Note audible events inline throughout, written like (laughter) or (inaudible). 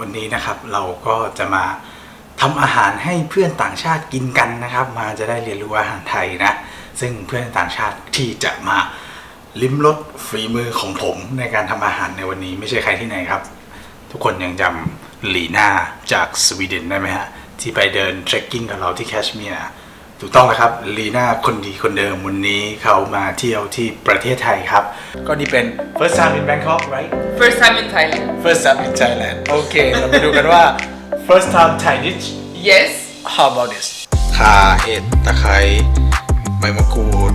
วันนี้นะครับเราก็จะมาทำอาหารให้เพื่อนต่างชาติกินกันนะครับ มาจะได้เรียนรู้อาหารไทยนะ ซึ่งเพื่อนต่างชาติที่จะมาลิ้มรสฝีมือของผมในการทำอาหารในวันนี้ ไม่ใช่ใครที่ไหนครับ ทุกคนยังจำลีน่าจากสวีเดนได้ไหมฮะที่ไปเดินเทรคกิ้งกับเราที่แคชเมียร์ ถูกต้องแล้วครับลีน่าคนดีคนเดิมวันนี้เขามาเที่ยวที่ประเทศไทยครับ ก็นี่เป็น first time in Bangkok right First time in Thailand. first time in Thailand โอเค เราไปดูกันว่า first time Thai dish Yes. how about this ข่าเห็ดตะไคร้ใบมะกรูด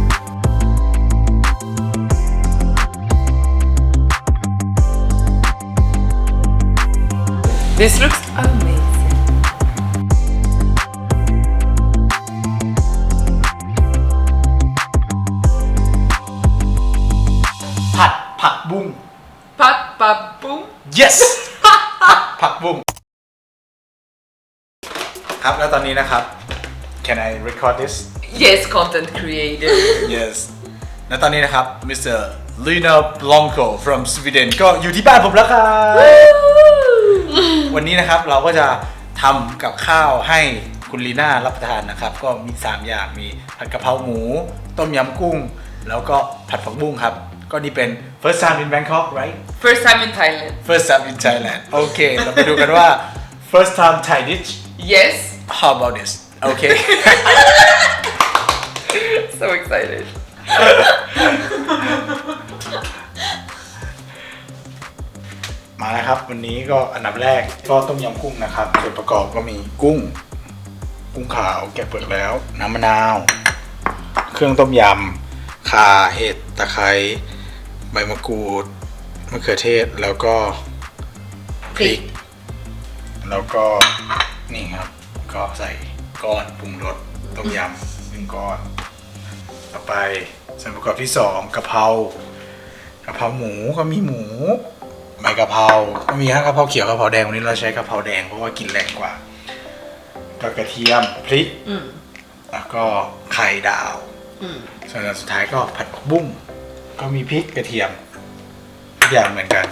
This looks amazing. Yes ผัดผักบุ้งครับแล้วตอนนี้นะครับ can I record this Yes, content creator. yes และตอนนี้นะครับ Mr. Lina Blanco from Sweden ก็อยู่ที่บ้านผมแล้วครับ วันนี้นะครับเราก็จะทำกับข้าวให้คุณลีน่ารับประทานนะครับ ก็มี 3 อย่างมีผัดกะเพราหมู ต้มยำกุ้ง แล้วก็ผัดผักบุ้งครับ ก็นี่เป็น first time in Bangkok right First time in Thailand. first time in Thailand โอเค เราไปดูกันว่า first time Thai dish Yes. how about this โอเค So excited. มาแล้วครับ วันนี้ก็อันดับแรกก็ต้มยำกุ้งนะครับส่วนประกอบก็มีกุ้ง กุ้งขาวแกะเปลือกแล้ว น้ำมะนาว เครื่องต้มยำข่าเห็ดตะไคร้ ใบมะกรูดมะเขือเทศแล้วก็พริก แล้วก็นี่ครับ ก็ใส่ก้อนปรุงรสต้มยำหนึ่งก้อน ต่อไปส่วนประกอบที่สองกะเพรากะเพราหมูก็มีหมูใบกะเพราก็มีทั้งกะเพราเขียวกะเพราแดงวันนี้เราใช้กะเพราแดงเพราะว่ากินแรงกว่าก็กระเทียมพริก Mm. แล้วก็ไข่ดาว Mm. ส่วนอันสุดท้ายก็ผัดผักบุ้ง ก็มีพริกกระเทียมทุกอย่างเหมือนกัน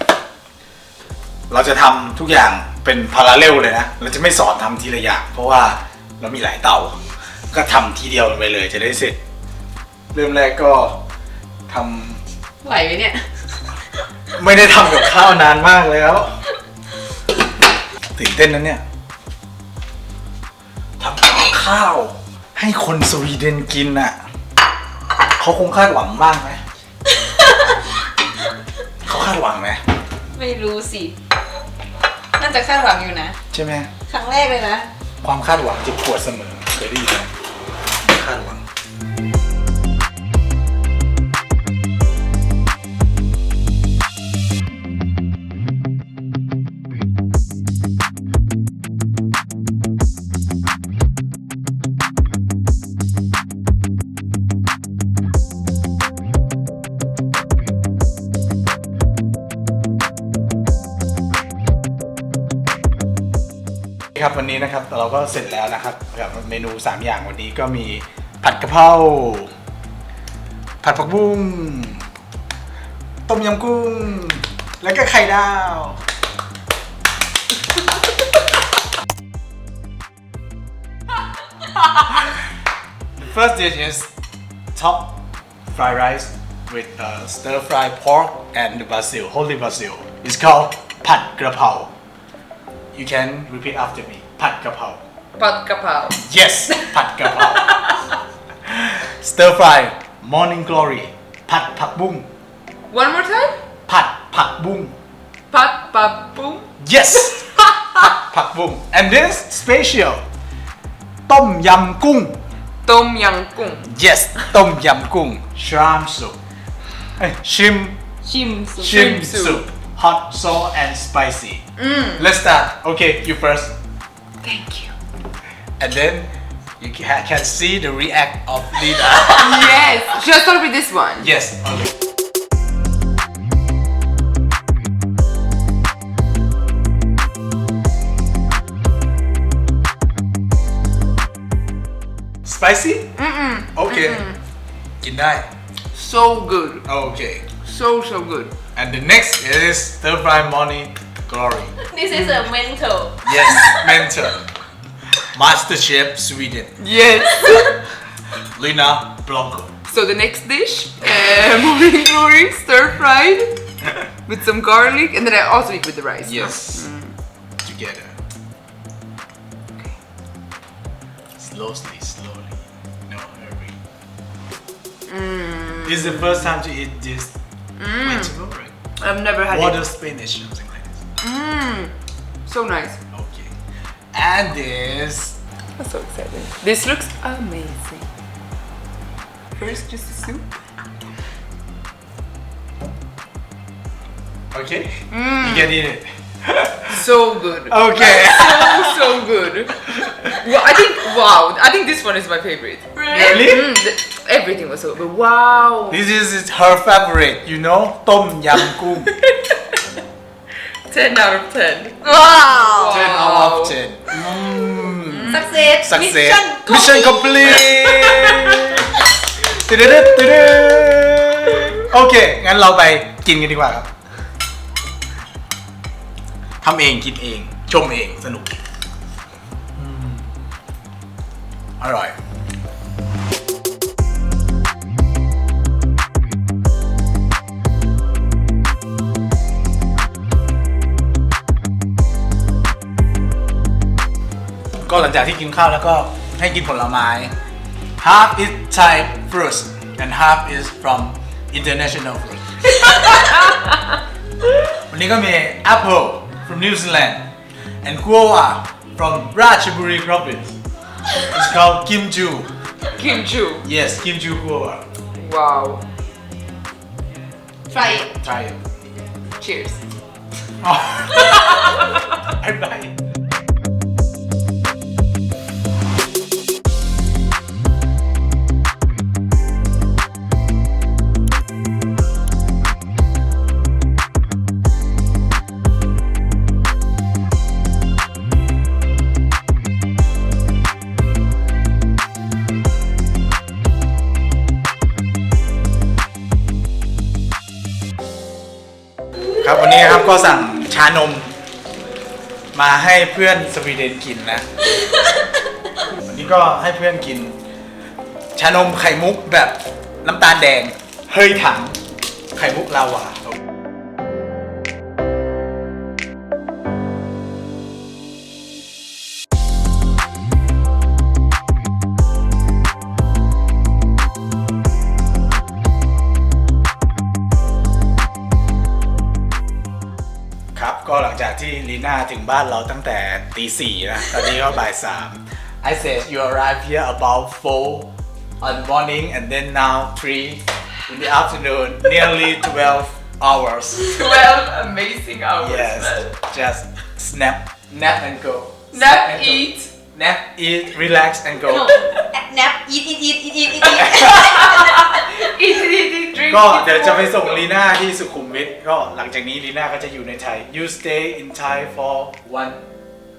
เราจะทำทุกอย่างเป็นพาราเรลเลยนะ เราจะไม่สอนทำทีละอย่าง เพราะว่าเรามีหลายเตา ก็ทำทีเดียวไปเลยจะได้เสร็จ เริ่มแรกก็ทำไหวไหมเนี่ย ไม่ได้ทำกับข้าวนานมากแล้วตื่นเต้นนะเนี่ยทำกับข้าว ให้คนสวีเดนกินน่ะเขาคงคาดหวังมากไหมเขาคาดหวังไหม ไม่รู้สิ น่าจะคาดหวังอยู่นะ ใช่ไหมครั้งแรกเลยนะ ความคาดหวังจะปวดเสมอเคยได้ยินไหมคาดหวัง ครับวันนี้นะครับเราก็เสร็จแล้วนะครับกับเมนู 3 อย่างวันนี้ก็มีผัดกะเพราผัดผักบุ้งต้มยำกุ้ง แล้วก็ไข่ดาว The first dish is top fried rice with uh, stir fried pork and basil, holy basil. It's called ผัดกระเพรา You can repeat after me ผัดกะเพรา Pat kapao. Yes ผัดกะเพรา Stir fry morning glory ผัดผักบุ้ง One more time. ผัดผักบุ้ง Pat pat boom. Yes ผัดผักบุ้ง and this special ต้มยำกุ้ง Tom yang kung. Yes ต้มยำกุ้ง shrimp soup เอ้ย shrimp ชิมสุด shrimp Shrimp soup. hot, sour, and spicy. Mm. Let's start. Okay, you first. Thank you. And then you can see the react of Lina. (laughs) Yes, should I start with this one? yes. Okay. Spicy? Mm-mm. Okay. So good. Okay. So, so good. And the next is stir fry morning glory. This is a hmm. mental Yes, (laughs) mentor. Master Chef Sweden. Yes. (laughs) Lina Blanco. so the next dish, uh, (laughs) morning glory, stir fried with some garlic, and then I also eat with the rice. Yes. Hmm. Together. Slowly, slowly. No hurry. Hmm. This is the first time to eat this vegetable, right? I've never had Water it. spinach, something like this. Mm, so nice. Okay. And this. I'm so excited. This looks amazing. First, just the soup. Okay. You can eat it. (laughs) So good. Okay. so (laughs) so good. Well, I think wow. I think this one is my favorite. Really? Mm, the- everything was so good. Wow. This is her favorite, you know, tom yam goong. (laughs) 10 out of 10. ว้าว 10 out of 10. Mm. success Success. mission Mission complete. ตึ๊ดตึ๊ดตึ๊ดโอเค งั้นเราไปกินกันดีกว่าครับ ทำเองกินเอง ชมเองสนุกอืมอร่อยก็หลังจากที่กินข้าวแล้วก็ให้กินผลไม้ half is Thai fruits and half is from international fruits วันนี้ก็มี apple from New Zealand. And guava from Ratchaburi province. It's called kimchu Kimchi. yes kimchu guava Wow. try it. Try it. Cheers. (laughs) บา นนี้ครับก็สั่งชานม มาให้เพื่อนสวีเดนกินนะวันนี้ก็ให้เพื่อนกิน ชานมไข่มุกแบบน้ำตาลแดง เฮ้ยถังไข่มุกลาวา ก็หลังจากที่ลีน่าถึงบ้านเราตั้งแต่ตีสี่นะตอนนี้ก็บ่ายสาม I said you arrived here about four on morning and then now three in the afternoon nearly 12 hours 12 amazing hours. yes man. just snap nap and go Nap, and go. Eat. nap eat relax and go no nap eat eat eat eat eat eat Eat, eat, eat, drink. ก็ eat เดี๋ยวจะไป more. ส่งลีน่าที่สุขุมวิทก็หลังจากนี้ลีน่าก็จะอยู่ในไทย you stay in Thai for one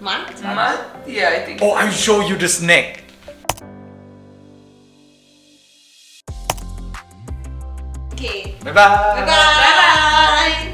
month Month? Yeah, I think. oh so. I show you the snake โอเคบ๊ายบาย บ๊ายบาย